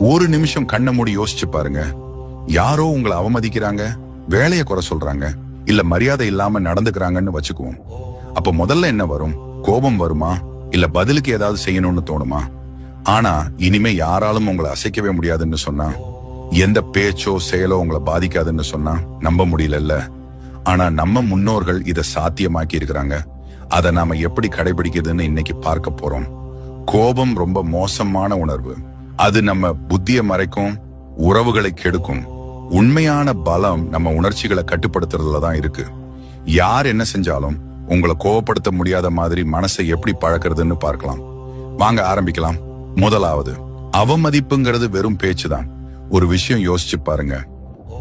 ஒரு நிமிஷம் கண்ணை மூடி யோசிச்சு பாருங்க. யாரோ உங்களை அவமதிக்கிறாங்க வேலையை குறை சொல்றாங்க இல்ல மரியாதை இல்லாம நடந்துக்கிறாங்கன்னு வச்சுக்குவோம். அப்ப முதல்ல என்ன வரும்? கோபம் வருமா? இல்ல பதிலுக்கு ஏதாவது செய்யணும்னு தோணுமா? ஆனா இனிமே யாராலும் உங்களை அசைக்கவே முடியாதுன்னு சொன்னா எந்த பேச்சோ செயலோ உங்களை பாதிக்காதுன்னு சொன்னா நம்ப முடியலல்ல. ஆனா நம்ம முன்னோர்கள் இதை சாத்தியமாக்கி இருக்கிறாங்க. அதை நாம எப்படி கடைபிடிக்கிறதுன்னு இன்னைக்கு பார்க்க போறோம். கோபம் ரொம்ப மோசமான உணர்வு. அது நம்ம புத்திய மறைக்கும் உறவுகளை கெடுக்கும். உண்மையான பலம் நம்ம உணர்ச்சிகளை கட்டுப்படுத்துறதுல தான் இருக்கு. யார் என்ன செஞ்சாலும் உங்களை கோவப்படுத்த முடியாத மாதிரி மனசை எப்படி பழக்கிறதுன்னு பார்க்கலாம். வாங்க ஆரம்பிக்கலாம். முதலாவது அவமதிப்புங்கிறது வெறும் பேச்சு தான். ஒரு விஷயம் யோசிச்சு பாருங்க.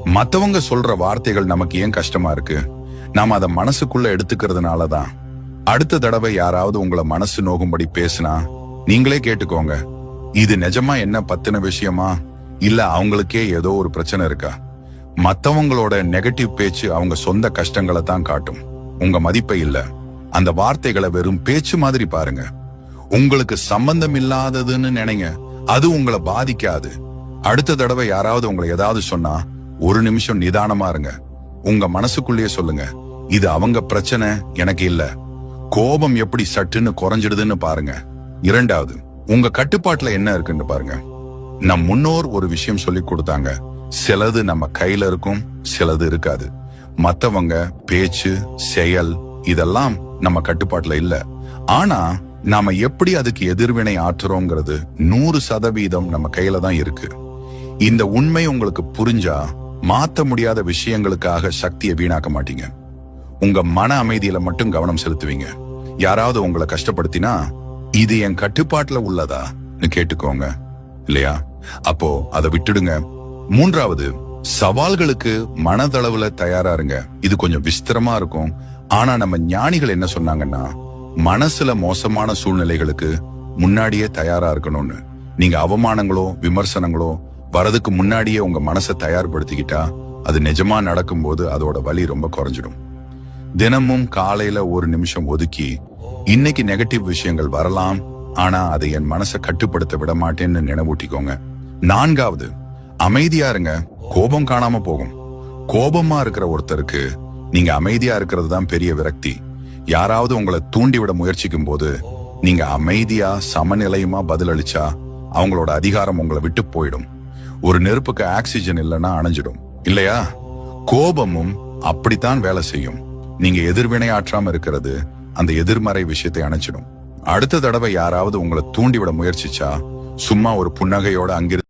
மத்தவங்க சொல்ற வார்த்தைகள் நமக்கு ஏன் கஷ்டமா இருக்கு? நாம அதை மனசுக்குள்ள எடுத்துக்கிறதுனால தான். அடுத்த தடவை யாராவது உங்களை மனசு நோகும்படி பேசினா நீங்களே கேட்டுக்கோங்க. இது நிஜமா என்ன பத்தின விஷயமா? இல்ல அவங்களுக்கே ஏதோ ஒரு பிரச்சனை இருக்கா? மத்தவங்களோட நெகட்டிவ் பேச்சு அவங்க சொந்த கஷ்டங்களை தான் காட்டும். உங்க மதிப்பை இல்ல. அந்த வார்த்தைகளை வெறும் பேச்சு மாதிரி பாருங்க. உங்களுக்கு சம்பந்தம் இல்லாததுன்னு நினைங்க. அது உங்களை பாதிக்காது. அடுத்த தடவை யாராவது உங்களை ஏதாவது சொன்னா ஒரு நிமிஷம் நிதானமா இருங்க. உங்க மனசுக்குள்ளேயே சொல்லுங்க. இது அவங்க பிரச்சனை எனக்கு இல்ல. கோபம் எப்படி சட்டுன்னு குறைஞ்சிடுதுன்னு பாருங்க. இரண்டாவது உங்க கட்டுப்பாட்டுல என்ன இருக்குன்னு பாருங்க. நம் முன்னோர் ஒரு விஷயம் சொல்லி கொடுத்தாங்க. சிலது நம்ம கையில இருக்கும் சிலது இருக்காது. மத்தவங்க பேச்சு செயல் இதெல்லாம் நம்ம கட்டுப்பாட்டுல இல்ல. ஆனா நாம எப்படி அதுக்கு எதிர்வினை ஆற்றுறோங்கிறது நூறு சதவீதம் நம்ம கையில தான் இருக்கு. இந்த உண்மை உங்களுக்கு புரிஞ்சா மாத்த முடியாத விஷயங்களுக்காக சக்தியை வீணாக்க மாட்டீங்க. உங்க மன அமைதியில மட்டும் கவனம் செலுத்துவீங்க. யாராவது உங்களை கஷ்டப்படுத்தினா இது என் கட்டுப்பாட்டுல உள்ளதா? கேட்டுக்கோங்க. இல்லையா? அப்போ அதை விட்டுடுங்க. மூன்றாவது சவால்களுக்கு மனதளவுல தயாரா இருங்க. இது கொஞ்சம் விஸ்திரமா இருக்கும். ஆனா நம்ம ஞானிகள் என்ன சொன்னாங்கன்னா மனசுல மோசமான சூழ்நிலைகளுக்கு முன்னாடியே தயாரா இருக்கணும்னு. நீங்க அவமானங்களோ விமர்சனங்களோ வரதுக்கு முன்னாடியே உங்க மனசை தயார்படுத்திக்கிட்டா அது நிஜமா நடக்கும்போது அதோட வலி ரொம்ப குறைஞ்சிடும். தினமும் காலையில ஒரு நிமிஷம் ஒதுக்கி இன்னைக்கு நெகட்டிவ் விஷயங்கள் வரலாம் ஆனா அதை என் மனசை கட்டுப்படுத்த விட மாட்டேன்னு நினைவூட்டிக்கோங்க. நான்காவது அமைதியா இருங்க. கோபம் காணாம போகும். கோபமா இருக்கிற ஒருத்தருக்கு நீங்க அமைதியா இருக்கிறது தான் பெரிய விரக்தி. யாராவது உங்களை தூண்டிவிட முயற்சிக்கும் போது நீங்க அமைதியா சமநிலையுமா பதிலளிச்சா அவங்களோட அதிகாரம் உங்களை விட்டு போயிடும். ஒரு நெருப்புக்கு ஆக்சிஜன் இல்லைன்னா அணைஞ்சிடும். இல்லையா? கோபமும் அப்படித்தான் வேலை செய்யும். நீங்க எதிர்வினை ஆற்றாம இருக்கிறது அந்த எதிர்மறை விஷயத்தை அணைச்சிடும். அடுத்த தடவை யாராவது உங்களை தூண்டிவிட முயற்சிச்சா சும்மா ஒரு புன்னகையோட அங்கிருந்து